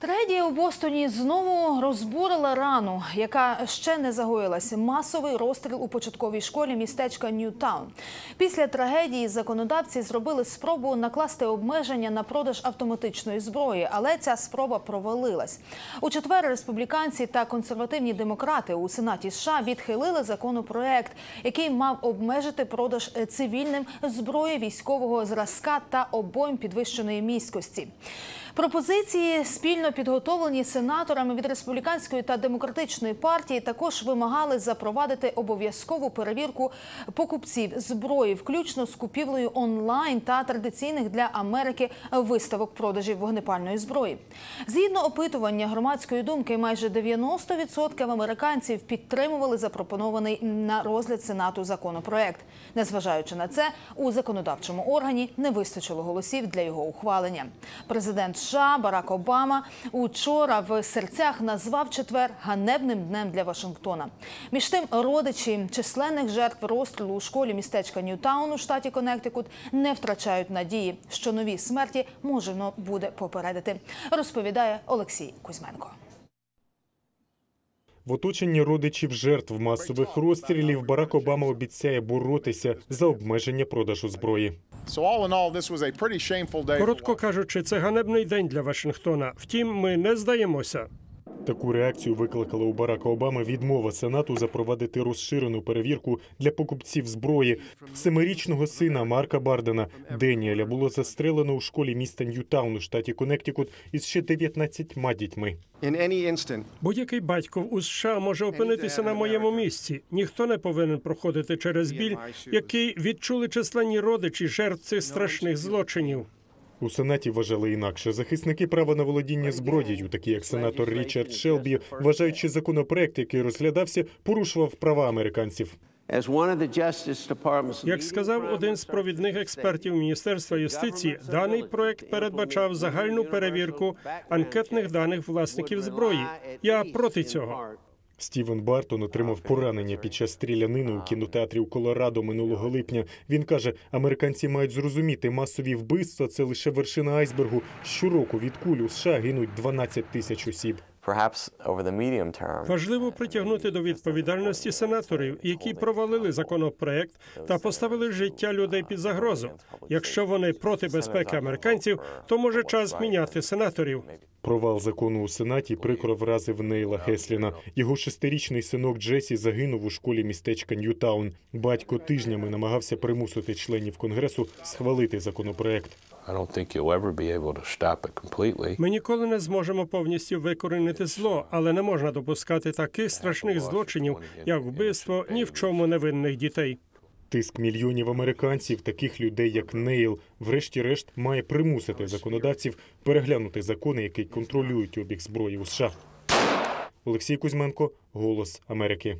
Трагедія у Бостоні знову розбурила рану, яка ще не загоїлася. Масовий розстріл у початковій школі містечка Ньютаун. Після трагедії законодавці зробили спробу накласти обмеження на продаж автоматичної зброї, але ця спроба провалилась. У четвер республіканці та консервативні демократи у Сенаті США відхилили законопроект, який мав обмежити продаж цивільним зброї військового зразка та обойм підвищеної міськості. Пропозиції спільно підготовлені сенаторами від республіканської та демократичної партії також вимагали запровадити обов'язкову перевірку покупців зброї, включно з купівлею онлайн та традиційних для Америки виставок продажів вогнепальної зброї. Згідно опитування громадської думки, майже 90% американців підтримували запропонований на розгляд сенату законопроект. Незважаючи на це, у законодавчому органі не вистачило голосів для його ухвалення. Президент США Барак Обама учора в серцях назвав четвер ганебним днем для Вашингтона. Між тим, родичі численних жертв розстрілу у школі містечка Ньютаун у штаті Коннектикут не втрачають надії, що нові смерті можна буде попередити. Розповідає Олексій Кузьменко. В оточенні родичів жертв масових розстрілів Барак Обама обіцяє боротися за обмеження продажу зброї. Коротко кажучи, це ганебний день для Вашингтона. Втім, ми не здаємося. Таку реакцію викликала у Барака Обами відмова Сенату запровадити розширену перевірку для покупців зброї. Семирічного сина Марка Бардена Деніеля було застрелено у школі міста Ньютаун у штаті Коннектикут із ще 19 дітьми. Будь-який батько у США може опинитися на моєму місці. Ніхто не повинен проходити через біль, який відчули численні родичі жертв цих страшних злочинів. У Сенаті вважали інакше. Захисники права на володіння зброєю, такі як сенатор Річард Шелбі, вважають, що законопроект, який розглядався, порушував права американців. Як сказав один з провідних експертів Міністерства юстиції, даний проект передбачав загальну перевірку анкетних даних власників зброї. Я проти цього. Стівен Бартон отримав поранення під час стрілянини у кінотеатрі у Колорадо минулого липня. Він каже, американці мають зрозуміти, масові вбивства це лише вершина айсбергу. Щороку від куль у США гинуть 12 тисяч осіб. Важливо притягнути до відповідальності сенаторів, які провалили законопроект та поставили життя людей під загрозу. Якщо вони проти безпеки американців, то може час міняти сенаторів. Провал закону у Сенаті прикро вразив Нейла Хесліна. Його шестирічний синок Джесі загинув у школі містечка Ньютаун. Батько тижнями намагався примусити членів конгресу схвалити законопроект. Ми ніколи не зможемо повністю викорінити зло, але не можна допускати таких страшних злочинів, як вбивство ні в чому невинних дітей. Тиск мільйонів американців, таких людей як Нейл, врешті-решт має примусити законодавців переглянути закони, які контролюють обіг зброї у США. Олексій Кузьменко, Голос Америки.